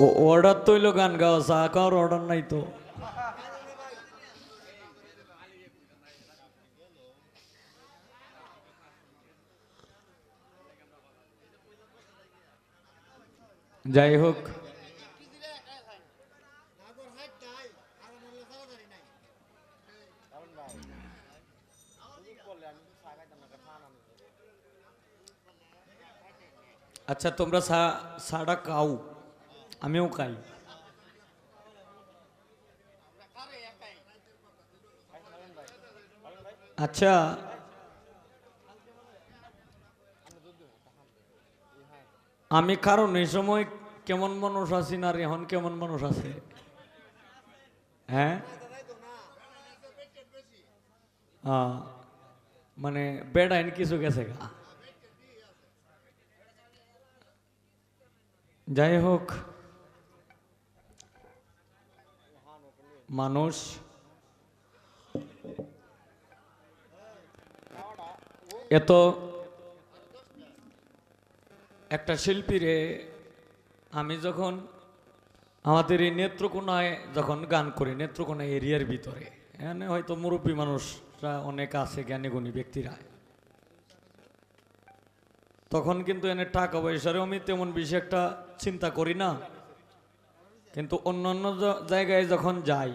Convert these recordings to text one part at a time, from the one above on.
ও- order তৈল গান গাও চা খাওয়ার অর্ডার নাই তো যাই হোক আচ্ছা তোমরা চা চাটা খাও আমিও খাই আচ্ছা আমি কারণ এই সময় কেমন মানুষ আছি না আর এখন কেমন মানুষ আছে হ্যাঁ আহ, মানে বেড আইন কিছু গেছে গা যাই হোক মানুষ এত একটা শিল্পীরে আমি যখন আমাদের এই নেত্রকোনায় যখন গান করি, নেত্রকোনা এরিয়ার ভিতরে, এখানে হয়তো মুরব্বী মানুষরা অনেক আছে জ্ঞানী গুণী ব্যক্তিরা। তখন কিন্তু এনে টাকা পয়সারও আমি তেমন বেশি একটা চিন্তা করি না। কিন্তু অন্য অন্য জায়গায় যখন যাই,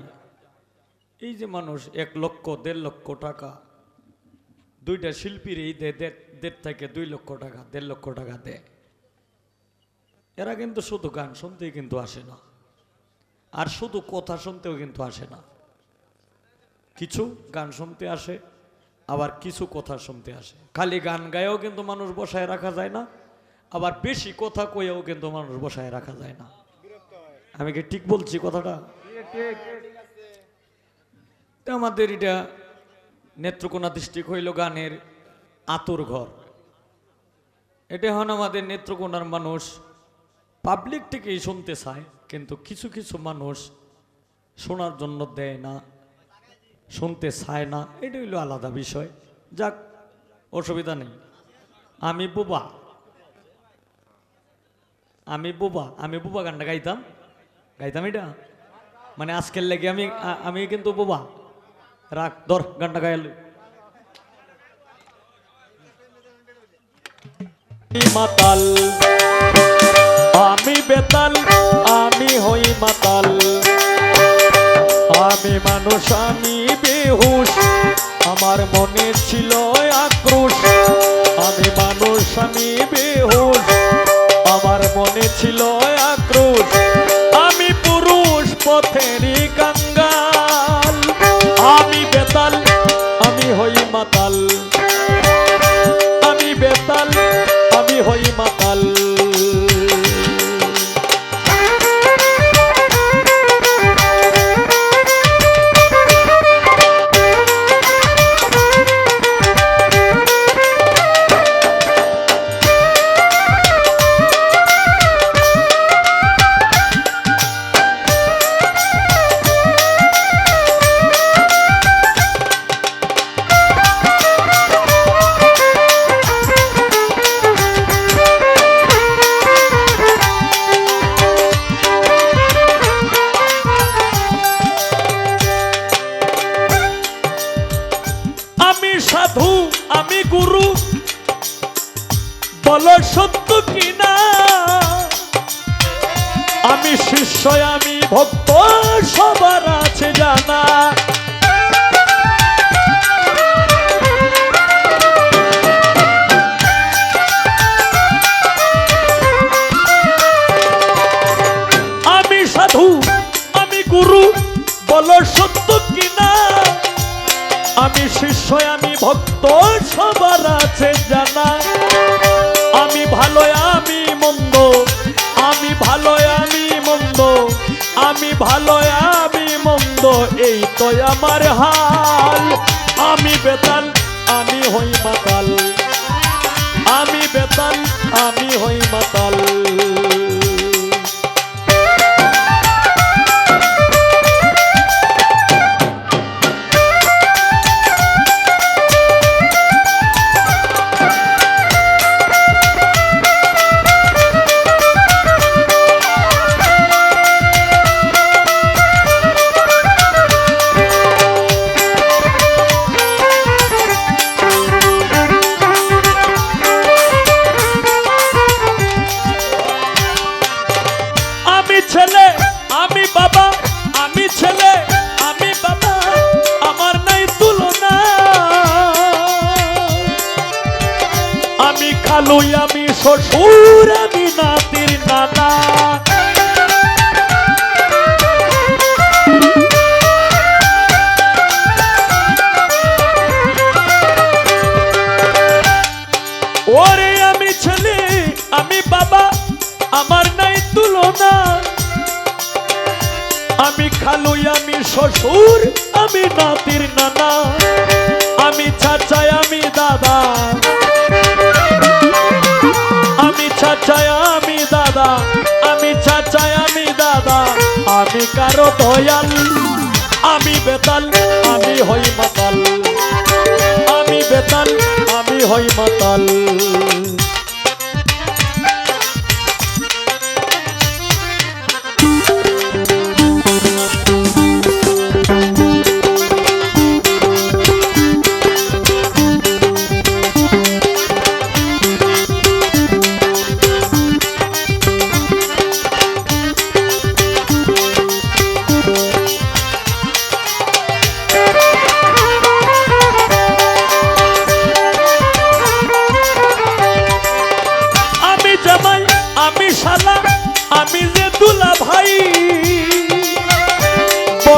এই যে মানুষ এক লক্ষ, দেড় লক্ষ টাকা, দুইটা শিল্পীর এই দেড় থেকে দুই লক্ষ টাকা, দেড় লক্ষ টাকা দেয়। এরা কিন্তু শুধু গান শুনতেই কিন্তু আসে না। আর শুধু কথা শুনতেও কিন্তু আসে না। কিছু গান শুনতে আসে, আবার কিছু কথা শুনতে আসে। খালি গান গায়েও কিন্তু মানুষ বসায় রাখা যায় না, আবার বেশি কথা কয়েও কিন্তু মানুষ বসায় রাখা যায় না। আমি কি ঠিক বলছি কথাটা? আমাদের এটা নেত্রকোনা ডিস্ট্রিক্ট হইল গানের আতুর ঘর। এটা হন আমাদের নেত্রকোনার মানুষ পাবলিক থেকেই শুনতে চায় কিন্তু কিছু কিছু মানুষ শোনার জন্য দেয় না শুনতে চায় না। এটা হইল আলাদা বিষয়। যাক অসুবিধা নেই। আমি বোবা। আমি বোবা আমি বোবা গানটা গাইতাম। গাইতাম এটা? মানে আজকের লেগে আমি আমি কিন্তু বুবা। রাখ, ধর, গানটা গাইলে মাতাল, আমি বেতাল, আমি হই মাতাল। আমি মানুষ, আমি বেহুশ, আমার মনে ছিল আক্রোশ। আমি মানুষ, আমি আমি ভক্ত সবার আছে জানা। আমি সাধু, আমি গুরু, বল সত্য কিনা? আমি শিষ্য, আমি ভক্ত সবার আছে জানা। আমি ভালো, আমি ভালো, আমি মন্দ, এই তো আমার হাল। আমি বেতাল, আমি হই মাতাল। আমি বেতাল, আমি হই মাতাল। আমি বাবা, আমি ছেলে, আমি বাবা, আমার নাই তুলনা। আমি খালু, আমি শ্বশুর, আমি নাতির নানা। চাচাই আমি দাদা। আমি চাচাই আমি দাদা। আমি চাচাই আমি দাদা। আমি কারও দয়াল। আমি বেতাল, আমি হই মাতাল। আমি বেতাল, আমি হই মাতাল।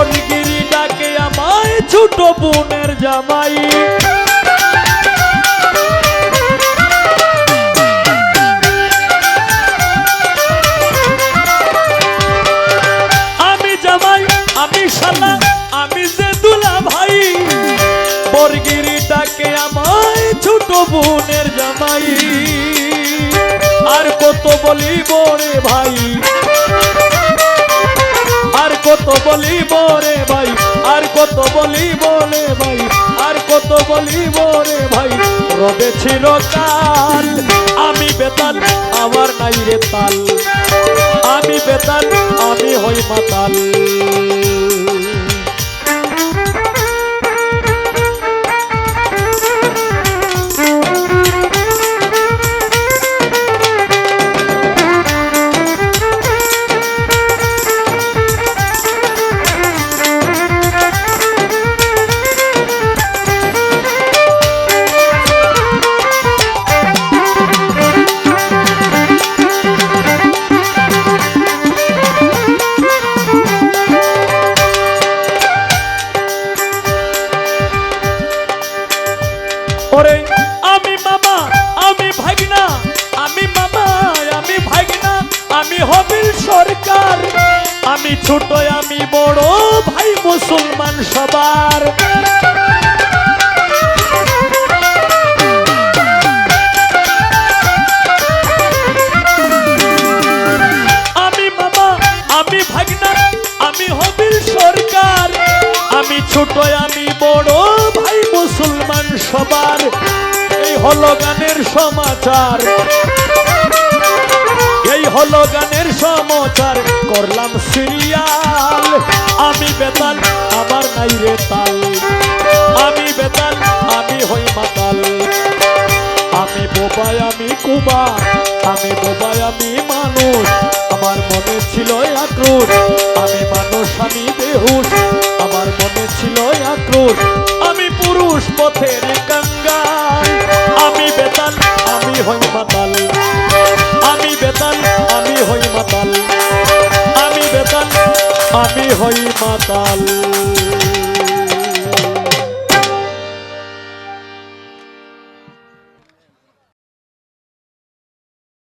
বনগিরি ডাকে আমায় ছোট বোনের জামাই। আমি জামাই, আমি শালা, আমি যে দুলা ভাই। বরগিরি ডাকে আমায় ছোট বোনের জামাই। আর কত বলিব রে ভাই। আর কত বলি রে ভাই? আর কত বলি বলে ভাই? আর কত বলি রে ভাই? রবে ছিল কাল, আমি বেতাল, আমার নাই রে তাল। আমি বেতাল, আমি হই মাতাল। আমি ছোট আমি বড় ভাই মুসলমান সবার। আমি মামা, আমি ভাগনা, আমি হবিল সরকার। আমি ছোট, আমি বড় ভাই মুসলমান সবার। এই হলো গানের সমাচার। হলো গানের সমাচার করলাম সিরিয়াল আমি বেতাল আমার নাই রে তাল। আমি আমি হই মাতাল। আমি বেতাল আমি হই মাতাল।